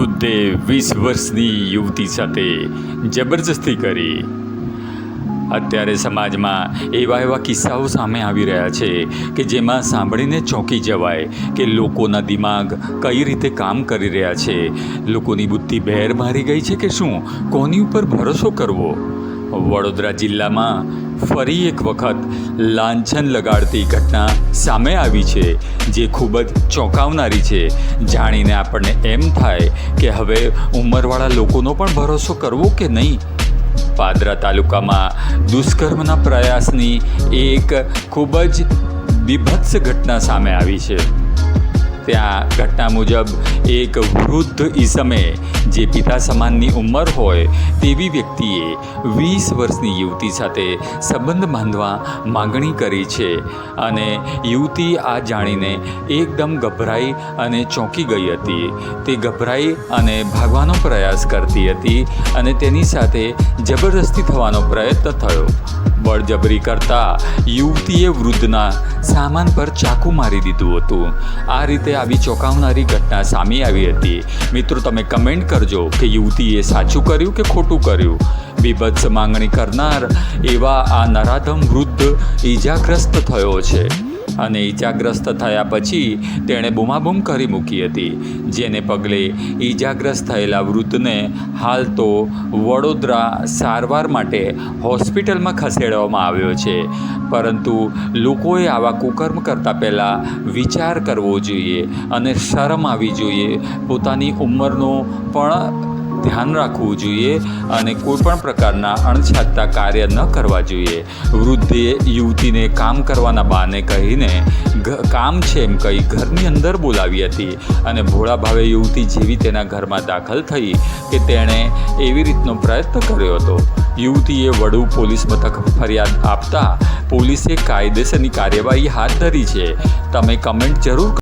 વૃદ્ધે વીસ વર્ષની યુવતી સાથે જબરજસ્તી કરી. અત્યારે સમાજમાં એવા એવા કિસ્સાઓ સામે આવી રહ્યા છે કે જેમાં સાંભળીને ચોંકી જવાય કે લોકોના દિમાગ કઈ રીતે કામ કરી રહ્યા છે. લોકોની બુદ્ધિ બહેર મારી ગઈ છે કે શું? કોની ઉપર ભરોસો કરવો? વડોદરા જિલ્લામાં ફરી એક વખત લાંછન લગાડતી ઘટના સામે આવી છે, જે ખૂબ જ ચોંકાવનારી છે. જાણીને આપણને એમ થાય કે હવે ઉંમરવાળા લોકોનો પણ ભરોસો કરવો કે નહીં? પાદરા તાલુકામાં દુષ્કર્મના પ્રયાસની એક ખૂબ જ બીભત્સ ઘટના સામે આવી છે. ત્યાં ઘટના મુજબ એક વૃદ્ધ ઈસમે જે પિતા સમાનની ઉંમર હોય તેવી વ્યક્તિએ વીસ વર્ષની યુવતી સાથે સંબંધ બાંધવા માંગણી કરી છે. અને યુવતી આ જાણીને એકદમ ગભરાઈ અને ચોંકી ગઈ હતી. તે ગભરાઈ અને ભાગવાનો પ્રયાસ કરતી હતી અને તેની સાથે જબરદસ્તી થવાનો પ્રયત્ન થયો. બળજબરી કરતા યુવતીએ વૃદ્ધના સામાન પર ચાકુ મારી દીધું હતું. આ રીતે આવી ચોંકાવનારી ઘટના સામે આવી હતી. મિત્રો, તમે કમેન્ટ કરજો કે યુવતીએ સાચું કર્યું કે ખોટું કર્યું. બીભત્સ માંગણી કરનાર એવા આ નરાધમ વૃદ્ધ ઈજાગ્રસ્ત થયો છે. અને ઈજાગ્રસ્ત થયા પછી તેણે બૂમાબૂમ કરી મૂકી હતી. જેને પગલે ઈજાગ્રસ્ત થયેલા વૃદ્ધને હાલ તો વડોદરા સારવાર માટે હોસ્પિટલમાં ખસેડવામાં આવ્યો છે. પરંતુ લોકોએ આવા કુકર્મ કરતાં પહેલાં વિચાર કરવો જોઈએ અને શરમ આવી જોઈએ. પોતાની ઉંમરનો પણ ધ્યાન રાખવું જોઈએ અને કોઈ પણ પ્રકારના અણછાતતા કાર્ય ન કરવા જોઈએ. વૃદ્ધે યુવતીને કામ કરવાના બહાને કહીને કામ છે એમ કહી ઘરની અંદર બોલાવી હતી અને ભોળા ભાવે યુવતી જેવી તેના ઘરમાં દાખલ થઈ કે તેણે એવી રીતનો પ્રયત્ન કર્યો હતો. યુવતીએ વડુ પોલીસ મથક ફરિયાદ આપતા પોલીસે કાયદેસરની કાર્યવાહી હાથ ધરી છે. તમે કમેન્ટ જરૂર